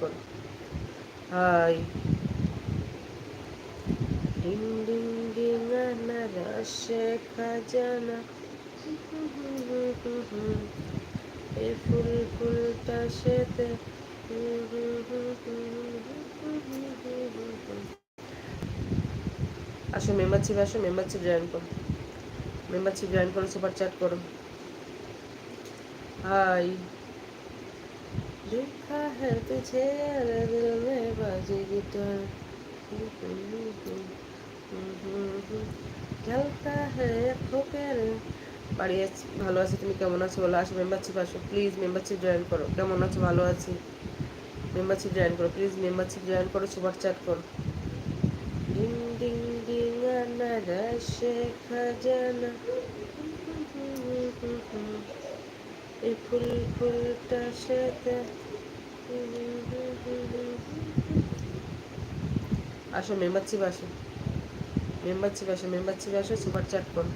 করো হাই ডিং ডিং ডিং আনারসে খাজানা এই ফুল ফুলটা সেতে আসো মেম্বারশিপ আসো মেম্বারশিপ জয়েন করো। মেম্বারশিপ জয়েন করো সুপার চ্যাট করো। হাই देखा है तुझे अरे दिल में बाजी गिटार খেলতা হ্যাঁ খোকের বাড়ি আছি ভালো আছি তুমি কেমন আছো বলো আসো মেম্বারশিপ আসো প্লিজ মেম্বারশিপ জয়েন করো কেমন আছো ভালো আছি মেম্বারশিপ জয়েন করো প্লিজ মেম্বারশিপ জয়েন করো সুপার চ্যাট করো ডিং ডিং ডিং আনারসে খাজানা এই ফুল ফুলটা সাথে আসো মেম্বারশিপ আসো। মেম্বারশিপ আসো মেম্বারশিপ আসো সুপার চ্যাট করো।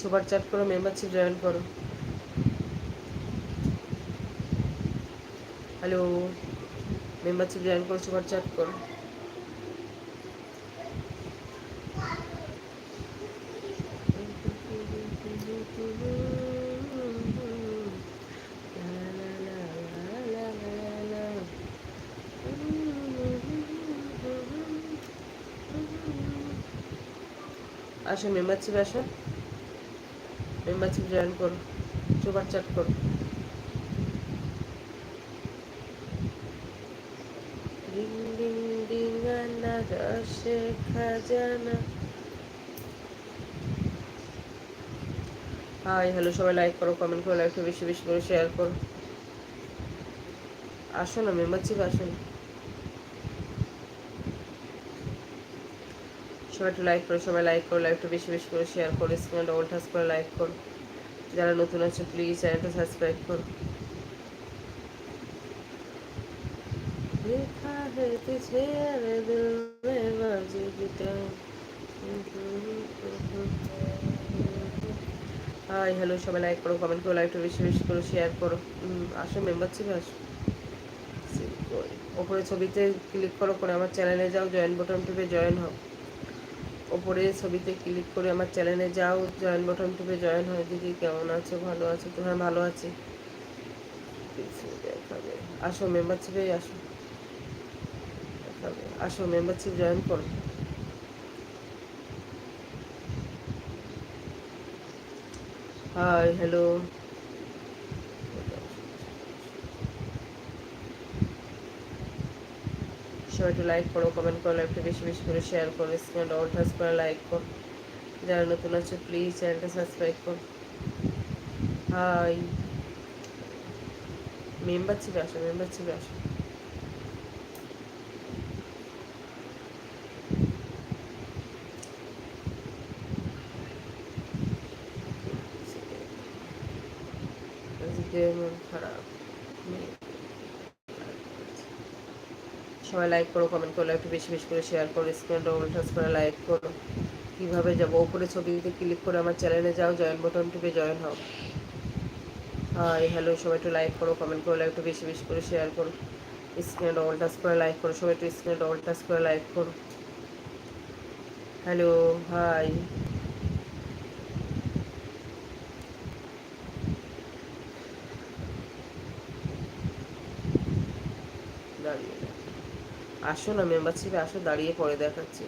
সুপার চ্যাট করো মেম্বারশিপ জয়েন করো। হ্যালো মেম্বারশিপ জয়েন করো সুপার চ্যাট করো। আসো মেম্বারশিপ আসো মেম্বারশিপ জয়েন করো সুপার চ্যাট করো ডিং ডিং ডিং আনারসে খাজানা। হাই হ্যালো সবাই লাইক করো কমেন্ট করো লাইকটা বেশি বেশি করে শেয়ার করো। আসো না মেম্বারশিপ আসো না সবাই একটু লাইক করো সবাই লাইক করো লাইকটা বেশি বেশি করে শেয়ার করো স্ক্রিনে ডবল টাচ করে লাইক করো যারা নতুন আছে প্লিজ চ্যানেলটা সাবস্ক্রাইব করো देखा है तुझे अरे दिल में बाजी गिटार হাই হ্যালো সবাই লাইক করো কমেন্ট করো লাইকটা বেশি বেশি করে শেয়ার করো আসো মেম্বারশিপে আসো ওপরে ছবিতে ক্লিক করো করে আমার চ্যানেলে যাও জয়েন বটন টিপে জয়েন হও ওপরে ছবিতে ক্লিক করে আমার চ্যানেলে যাও। জয়েন বটন টিপে জয়েন হয় দিদি কেমন আছো, ভালো আছো? তো হ্যাঁ ভালো আছি। আসো মেম্বারশিপে আসো। আসো মেম্বারশিপ জয়েন করো। হাই হ্যালো সবাই একটু লাইক করো কমেন্ট করো লাইকটা বেশি বেশি করে শেয়ার করো স্ক্রিনে ডবল টাচ করে লাইক করো যারা নতুন আছে প্লিজ চ্যানেলটা সাবস্ক্রাইব করো হাই মেম্বারশিপে আসো মেম্বারশিপে আসো আজকে মন খারাপ সবাই লাইক করো কমেন্ট করো, একটু বেশি বেশি করে শেয়ার করো স্ক্রিন ডবল টাচ করে লাইক করো। কীভাবে যাব? ওপরে ছবিতে ক্লিক করে আমার চ্যানেলে যাও জয়েন বটন টিপে জয়েন হও। হাই হ্যালো সবাই একটু লাইক করো কমেন্ট করো, একটু বেশি বেশি করে শেয়ার করো। স্ক্রিনে ডবল টাচ করে লাইক করো, সবাই একটু স্ক্রিনে ডবল টাচ করে লাইক করো। হ্যালো হাই দাঁড়িয়ে আসো না মেম্বারশিপে আসো, দাঁড়িয়ে পরে দেখাচ্ছি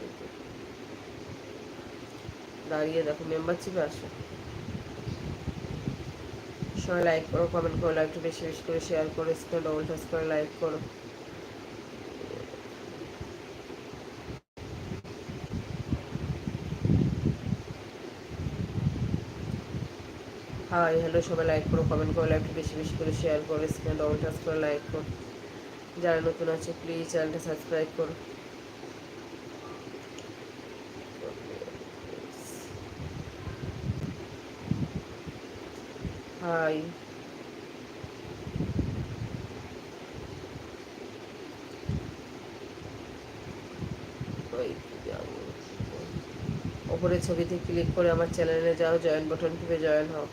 দাঁড়িয়ে দেখো মেম্বারশিপে আসো। সবাই লাইক করো কমেন্ট করো লাইকটা বেশি বেশি করে শেয়ার করো স্ক্রিনে ডবল টাচ করে লাইক করো। হাই হ্যালো সবাই লাইক করো কমেন্ট করো লাইকটা বেশি বেশি করে শেয়ার করো স্ক্রিনে ডবল টাচ করে লাইক করো। যারা নতুন আছে প্লিজ চ্যানেলটা সাবস্ক্রাইব করো। হাই ওপরে ছবিতে ক্লিক করে আমার চ্যানেলে যাও জয়েন বটন টিপে জয়েন হও।